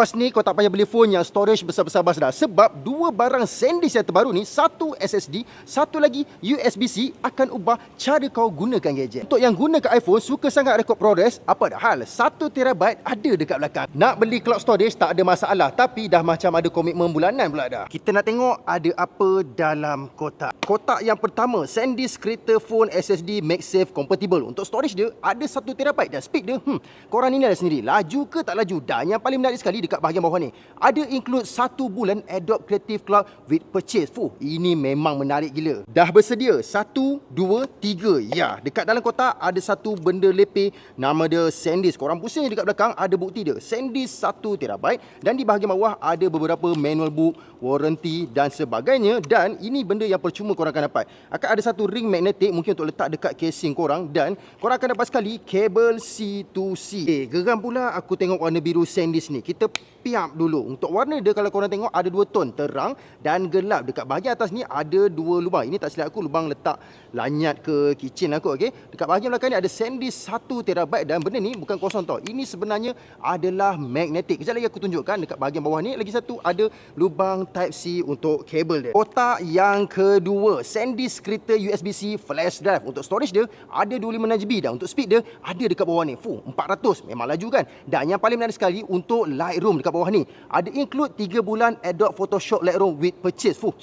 Lepas ni kau tak payah beli phone yang storage besar-besar bas dah sebab dua barang SanDisk yang terbaru ni, satu SSD, satu lagi USB-C akan ubah cara kau gunakan gadget. Untuk yang gunakan iPhone suka sangat rekod progress, apa dah hal? 1 terabyte ada dekat belakang. Nak beli cloud storage tak ada masalah tapi dah macam ada komitmen bulanan pula dah. Kita nak tengok ada apa dalam kotak. Kotak yang pertama, SanDisk Creator Phone SSD MagSafe Compatible. Untuk storage dia ada 1 terabyte dan speed dia, hmm, korang ni lah sendiri. Laju ke tak laju? Dan yang paling menarik sekali dekat bahagian bawah ni, ada include 1 bulan Adobe Creative Cloud with purchase. Fuh, ini memang menarik gila. Dah bersedia 1 2 3. Ya, dekat dalam kotak ada satu benda lepeh nama dia SanDisk. Korang pusing dekat belakang ada bukti dia. SanDisk 1 terabyte dan di bahagian bawah ada beberapa manual book, warranty dan sebagainya dan ini benda yang percuma korang akan dapat. Akan ada satu ring magnetic mungkin untuk letak dekat casing korang dan korang akan dapat sekali kabel C2C. Eh, geram pula aku tengok warna biru SanDisk ni. Kita piap dulu. Untuk warna dia kalau korang tengok ada dua ton, terang dan gelap. Dekat bahagian atas ni ada dua lubang. Ini tak silap aku lubang letak lanyat ke kitchen aku, okey. Dekat bahagian belakang ni ada SanDisk 1 terabyte dan benda ni bukan kosong tau. Ini sebenarnya adalah magnetic. Kejap lagi aku tunjukkan dekat bahagian bawah ni lagi satu ada lubang type C untuk kabel dia. Kotak yang kedua, SanDisk Creator USB-C flash drive. Untuk storage dia ada 256GB dan untuk speed dia ada dekat bawah ni. Fuh, 400. Memang laju kan? Dan yang paling menarik sekali untuk Lightroom dekat bawah ni. Ada include 3 bulan Adobe Photoshop Lightroom with purchase. Fuh,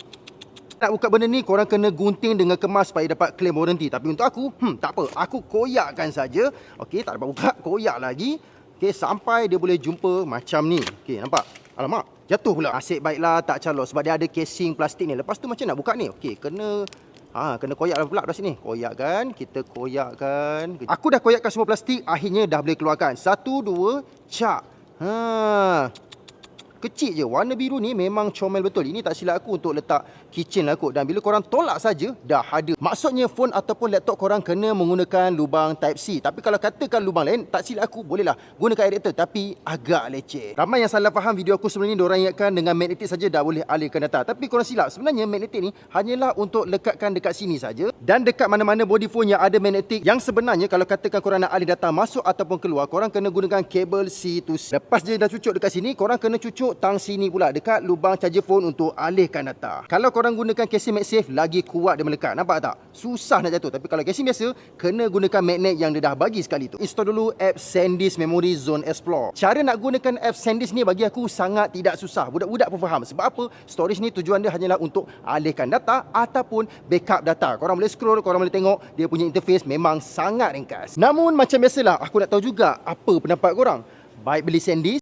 nak buka benda ni korang kena gunting dengan kemas supaya dapat claim warranty. Tapi untuk aku, hmm tak apa. Aku koyakkan saja. Okey, tak dapat buka, koyak lagi. Okey, sampai dia boleh jumpa macam ni. Okey, nampak? Alamak, jatuh pula. Asyik baiklah tak calon sebab dia ada casing plastik ni. Lepas tu macam nak buka ni? Okey, kena Ha, kena koyak pula dah sini. Koyakkan, kita koyakkan. Aku dah koyakkan semua plastik, akhirnya dah boleh keluarkan. Satu, dua, cak. Ha, Kecil je. Warna biru ni memang comel betul. Ini tak silap aku untuk letak kitchen lah kot. Dan bila korang tolak saja, dah ada. Maksudnya phone ataupun laptop korang kena menggunakan lubang type C. Tapi kalau katakan lubang lain, tak silap aku bolehlah gunakan adapter. Tapi agak leceh. Ramai yang salah faham video aku sebelum ni. Diorang ingatkan dengan magnetic saja dah boleh alihkan data. Tapi korang silap. Sebenarnya magnetic ni hanyalah untuk lekatkan dekat sini saja. Dan dekat mana-mana body phone yang ada magnetic. Yang sebenarnya kalau katakan korang nak alih data masuk ataupun keluar, korang kena gunakan kabel C to C. Lepas dia dah cucuk dekat sini, korang kena cucuk tang sini pula dekat lubang charger phone untuk alihkan data. Kalau korang gunakan casing MagSafe lagi kuat dia melekat. Nampak tak? Susah nak jatuh. Tapi kalau casing biasa kena gunakan magnet yang dia dah bagi sekali tu. Install dulu app SanDisk Memory Zone Explore. Cara nak gunakan app SanDisk ni bagi aku sangat tidak susah. Budak-budak pun faham. Sebab apa? Storage ni tujuan dia hanyalah untuk alihkan data ataupun backup data. Korang boleh scroll, korang boleh tengok dia punya interface memang sangat ringkas. Namun macam biasalah aku nak tahu juga apa pendapat korang. Baik beli SanDisk